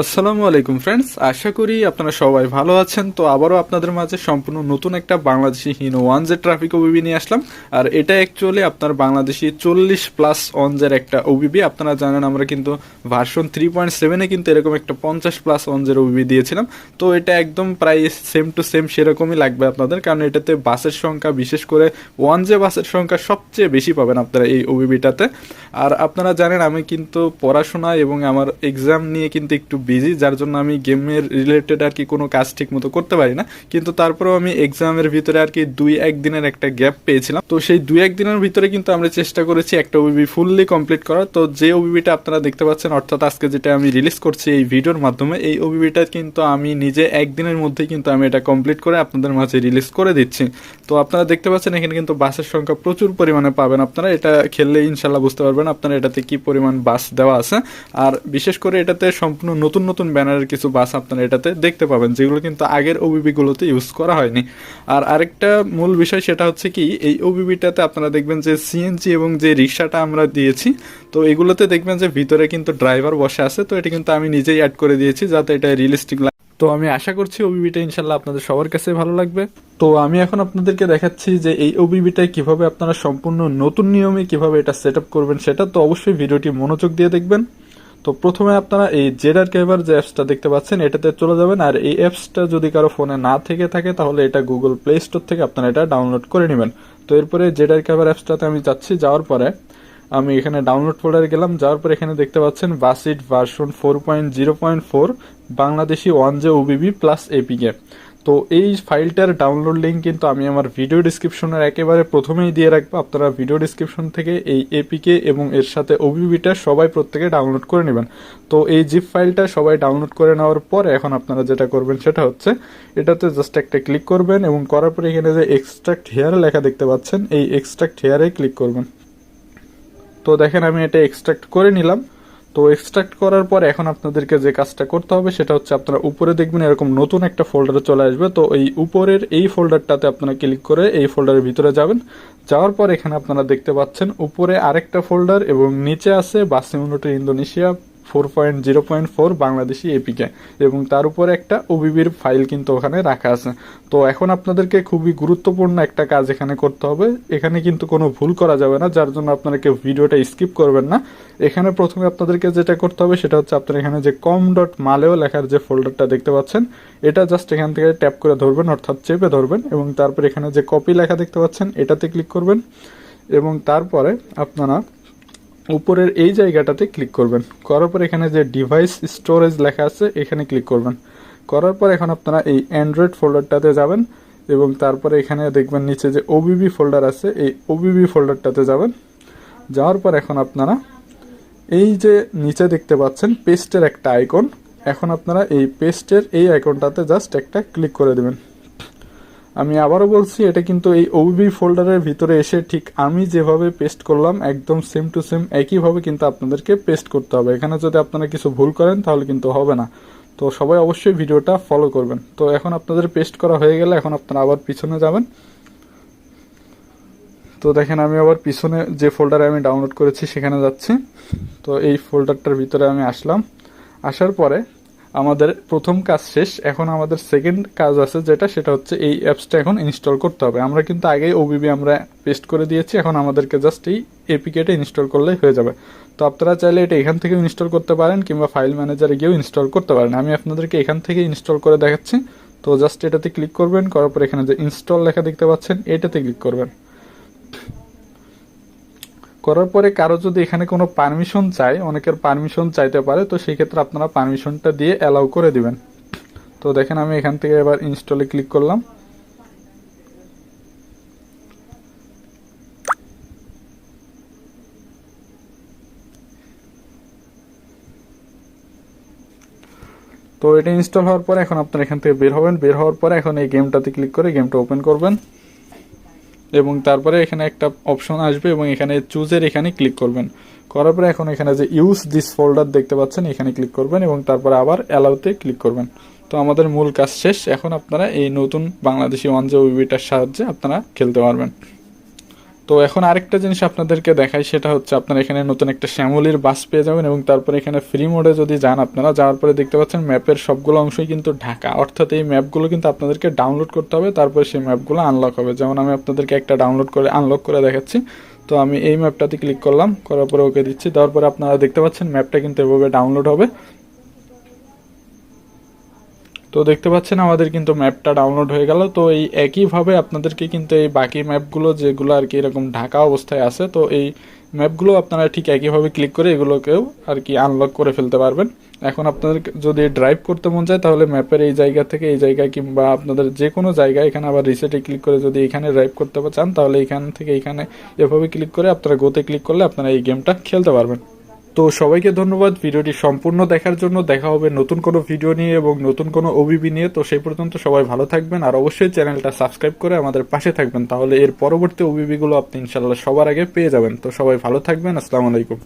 আসসালামু আলাইকুম ফ্রেন্ডস আশা করি আপনারা সবাই ভালো আছেন। তো আবারও আপনাদের মাঝে সম্পূর্ণ নতুন একটা Bangladeshi Hino one J traffic OBB নিয়ে আসলাম। আর এটা অ্যাকচুয়ালি আপনার বাংলাদেশি চল্লিশ প্লাস ওয়ানজের একটা ওবিবি আপনারা জানেন আমরা কিন্তু ভার্সন থ্রি পয়েন্ট সেভেনে কিন্তু এরকম একটা পঞ্চাশ প্লাস ওয়ানজের ওবিবি দিয়েছিলাম। তো এটা একদম প্রায় সেম টু সেম সেরকমই লাগবে আপনাদের, কারণ এটাতে বাসের সংখ্যা, বিশেষ করে ওয়ান জে বাসের সংখ্যা সবচেয়ে বেশি পাবেন আপনারা এই ওবিবিটাতে আর আপনারা জানেন আমি কিন্তু পড়াশোনা এবং আমার এক্সাম নিয়ে কিন্তু একটু বিজি যার জন্য আমি গেমের রিলেটেড আর কি কোনো কাজ ঠিক মতো করতে পারি না। কিন্তু তারপরেও আমি এক্সামের ভিতরে আর কি দুই এক দিনের একটা গ্যাপ পেয়েছিলাম। তো সেই দুই এক দিনের ভিতরে কিন্তু আমরা চেষ্টা করেছি একটা ওবিবি ফুললি কমপ্লিট করার। তো যে ওবিবিটা আপনারা দেখতে পাচ্ছেন, অর্থাৎ আজকে যেটা আমি রিলিজ করছি এই ভিডিওর মাধ্যমে, এই ওবিবিটা কিন্তু আমি নিজে একদিনের মধ্যেই কিন্তু আমি এটা কমপ্লিট করে আপনাদের মাঝে রিলিজ করে দিচ্ছি। তো আপনারা দেখতে পাচ্ছেন, এখানে কিন্তু বাসের সংখ্যা প্রচুর পরিমাণে পাবেন আপনারা। এটা খেললে ইনশাল্লাহ বুঝতে পারবেন আপনারা এটাতে কি পরিমাণ বাস দেওয়া আছে। আর বিশেষ করে এটাতে সম্পূর্ণ নতুন নতুন ব্যানারের কিছু বাস আপনারা এটাতে দেখতে পাবেন, যেগুলো কিন্তু আগের ওবিবিগুলোতে ইউজ করা হয়নি। আর আরেকটা মূল বিষয় সেটা হচ্ছে কি, এই ওবিবিটাতে আপনারা দেখবেন যে সিএনজি এবং যে রিক্সাটা আমরা দিয়েছি, তো এগুলোতে দেখবেন যে ভিতরে কিন্তু ড্রাইভার বসে আছে, তো এটা কিন্তু আমি নিজেই অ্যাড করে দিয়েছি যাতে এটা রিয়েলিস্টিক তো আমি আশা করছি ওবিবিটা ইনশাল্লাহ আপনাদের সবার কাছে ভালো লাগবে। তো আমি এখন আপনাদেরকে দেখাচ্ছি যে এই ওবিবিটায় কীভাবে আপনারা সম্পূর্ণ নতুন নিয়মে কীভাবে এটা সেট করবেন সেটা, তো অবশ্যই ভিডিওটি মনোযোগ দিয়ে দেখবেন। তো প্রথমে আপনারা এই জেডার কেভার যে অ্যাপসটা দেখতে পাচ্ছেন, এটাতে চলে যাবেন। আর এই অ্যাপসটা যদি কারও ফোনে না থেকে থাকে, তাহলে এটা গুগল প্লে স্টোর থেকে আপনারা এটা ডাউনলোড করে নেবেন। তো এরপরে জেডার কেভার অ্যাপসটাতে আমি যাচ্ছি, যাওয়ার পরে আমি এখানে ডাউনলোড ফোল্ডারে গেলাম। যাওয়ার পর এখানে দেখতে পাচ্ছেন BUSSID version four point zero point four Bangladeshi one J OBB plus APK তো এই ফাইলটার ডাউনলোড লিঙ্ক কিন্তু আমি আমার ভিডিও ডিসক্রিপশনের একেবারে প্রথমেই দিয়ে রাখব। আপনারা ভিডিও ডিসক্রিপশন থেকে এই এপিকে এবং এর সাথে ওবিবিটা সবাই প্রত্যেকে ডাউনলোড করে নেবেন। তো এই জিপ ফাইলটা সবাই ডাউনলোড করে নেওয়ার পর এখন আপনারা যেটা করবেন সেটা হচ্ছে, এটাতে জাস্ট একটা ক্লিক করবেন এবং করার পরে এখানে যে এক্সট্রাক্ট হেয়ার লেখা দেখতে পাচ্ছেন, এই এক্সট্রাক্ট হেয়ারে ক্লিক করবেন। তো দেখেন আমি এটা এক্সট্রাক্ট করে নিলাম। তো এক্সট্রাক্ট করার পর এখন আপনাদেরকে যে কাজটা করতে হবে সেটা হচ্ছে আপনারা উপরে দেখবেন এরকম নতুন একটা ফোল্ডারে চলে আসবে। তো এই উপরের এই ফোল্ডারটাতে আপনারা ক্লিক করে এই ফোল্ডারের ভিতরে যাবেন। যাওয়ার পর এখানে আপনারা দেখতে পাচ্ছেন উপরে আরেকটা ফোল্ডার এবং নিচে আছে বাসিমুনোটি Indonesia four point zero point four Bangladeshi APK এবং তার উপরে একটা ওবিবির ফাইল কিন্তু ওখানে রাখা আছে। তো এখন আপনাদেরকে খুবই গুরুত্বপূর্ণ একটা কাজ এখানে করতে হবে। এখানে কিন্তু কোনো ভুল করা যাবে না, যার জন্য আপনারা কেউ ভিডিওটা স্কিপ করবেন না। এখানে প্রথমে আপনাদেরকে যেটা করতে হবে সেটা হচ্ছে আপনার এখানে যে কম ডট মালেও লেখার যে ফোল্ডারটা দেখতে পাচ্ছেন, এটা জাস্ট এখান থেকে ট্যাপ করে ধরবেন, অর্থাৎ চেপে ধরবেন এবং তারপর এখানে যে কপি লেখা দেখতে পাচ্ছেন, এটাতে ক্লিক করবেন এবং তারপরে আপনারা উপরের এই জায়গাটাতে ক্লিক করবেন। করার পর এখানে যে ডিভাইস স্টোরেজ লেখা আছে, এখানে ক্লিক করবেন। করার পর এখন আপনারা এই অ্যান্ড্রয়েড ফোল্ডারটাতে যাবেন এবং তারপরে এখানে দেখবেন নিচে যে ওবিবি ফোল্ডার আছে, এই ওবিবি ফোল্ডারটাতে যাবেন। যাওয়ার পর এখন আপনারা এই যে নিচে দেখতে পাচ্ছেন পেস্টের একটা আইকন এখন আপনারা এই পেস্টের এই আইকনটাতে জাস্ট একটা ক্লিক করে দেবেন। আমি আবারও বলছি, এটা কিন্তু এই ওবি ফোল্ডারের ভিতরে এসে ঠিক আমি যেভাবে পেস্ট করলাম, একদম সেম টু সেম একইভাবে কিন্তু আপনাদেরকে পেস্ট করতে হবে। এখানে যদি আপনারা কিছু ভুল করেন, তাহলে কিন্তু হবে না। তো সবাই অবশ্যই ভিডিওটা ফলো করবেন। তো এখন আপনাদের পেস্ট করা হয়ে গেলে এখন আপনারা আবার পিছনে যাবেন। তো দেখেন, আমি আবার পিছনে যে ফোল্ডারে আমি ডাউনলোড করেছি, সেখানে যাচ্ছি। তো এই ফোল্ডারটার ভিতরে আমি আসলাম। আসার পরে আমাদের প্রথম কাজ শেষ, এখন আমাদের সেকেন্ড কাজ আছে যেটা, সেটা হচ্ছে এই অ্যাপসটা এখন ইনস্টল করতে হবে। আমরা কিন্তু আগেই ওবিবি আমরা পেস্ট করে দিয়েছি, এখন আমাদেরকে জাস্ট এই এপিকেটা ইনস্টল করলেই হয়ে যাবে। তো আপনারা চাইলে এটা এখান থেকে ইনস্টল করতে পারেন, কিংবা ফাইল ম্যানেজারে গিয়েও ইনস্টল করতে পারেন। আমি আপনাদেরকে এখান থেকে ইনস্টল করে দেখাচ্ছি। তো জাস্ট এটাতে ক্লিক করবেন, করার পর এখানে যে ইনস্টল লেখা দেখতে পাচ্ছেন, এটাতে ক্লিক করবেন। করার পরে কারও যদি এখানে কোনো পারমিশন চাই অনেকের পারমিশন চাইতে পারে, তো সেই ক্ষেত্রে আপনারা পারমিশনটা দিয়ে অ্যালাউ করে দিবেন। তো দেখেন আমি এখান থেকে এবার ইনস্টলে ক্লিক করলাম। তো এটা ইনস্টল হওয়ার পরে এখন আপনারা এখান থেকে বের হবেন। বের হওয়ার পরে এখন এই গেমটাতে ক্লিক করে গেমটা ওপেন করবেন। এবং তারপরে এখানে একটা অপশন আসবে এবং এখানে চুজের এখানে ক্লিক করবেন। করার পরে এখন এখানে যে ইউজ দিস ফোল্ডার দেখতে পাচ্ছেন, এখানে ক্লিক করবেন এবং তারপরে আবার অ্যালাউতে ক্লিক করবেন। তো আমাদের মূল কাজ শেষ। এখন আপনারা এই নতুন বাংলাদেশি ওয়ান জে ওবিটার সাহায্যে আপনারা খেলতে পারবেন। তো এখন আরেকটা জিনিস আপনাদেরকে দেখাই, সেটা হচ্ছে আপনারা এখানে নতুন একটা শ্যামলির বাস পেয়ে যাবেন এবং তারপরে এখানে ফ্রি মোডে যদি যান আপনারা, যাওয়ার পরে দেখতে পাচ্ছেন ম্যাপের সবগুলো অংশই কিন্তু ঢাকা। অর্থাৎ এই ম্যাপগুলো কিন্তু আপনাদেরকে ডাউনলোড করতে হবে, তারপরে সেই ম্যাপগুলো আনলক হবে। যেমন আমি আপনাদেরকে একটা ডাউনলোড করে আনলক করে দেখাচ্ছি। তো আমি এই ম্যাপটাতে ক্লিক করলাম, করার পরে ওকে দিচ্ছি। তারপরে আপনারা দেখতে পাচ্ছেন ম্যাপটা কিন্তু এভাবে ডাউনলোড হবে। তো দেখতে পাচ্ছেন আমাদের কিন্তু ম্যাপটা ডাউনলোড হয়ে গেল। তো এই একইভাবে আপনাদেরকে কিন্তু এই বাকি ম্যাপগুলো যেগুলো আর কি এরকম ঢাকা অবস্থায় আছে, তো এই ম্যাপগুলো আপনারা ঠিক একইভাবে ক্লিক করে এগুলোকেও আর কি আনলক করে ফেলতে পারবেন। এখন আপনাদের যদি ড্রাইভ করতে মন চায়, তাহলে ম্যাপের এই জায়গা থেকে এই জায়গায় কিংবা আপনাদের যে কোনো জায়গায় এখানে আবার রিসেটে ক্লিক করে যদি এখানে ড্রাইভ করতে চান, তাহলে এখান থেকে এখানে এভাবে ক্লিক করে আপনারা গোতে ক্লিক করলে আপনারা এই গেমটা খেলতে পারবেন। তো সবাইকে ধন্যবাদ। ভিডিওটি সম্পূর্ণ দেখার জন্য দেখা হবে নতুন কোনো ভিডিও নিয়ে এবং নতুন কোনো ওবিবি নিয়ে। তো সেই পর্যন্ত সবাই ভালো থাকবেন আর অবশ্যই চ্যানেলটা সাবস্ক্রাইব করে আমাদের পাশে থাকবেন। তাহলে এর পরবর্তী ওবিবিগুলো আপনি ইনশাল্লাহ সবার আগে পেয়ে যাবেন। তো সবাই ভালো থাকবেন। আসসালামু আলাইকুম।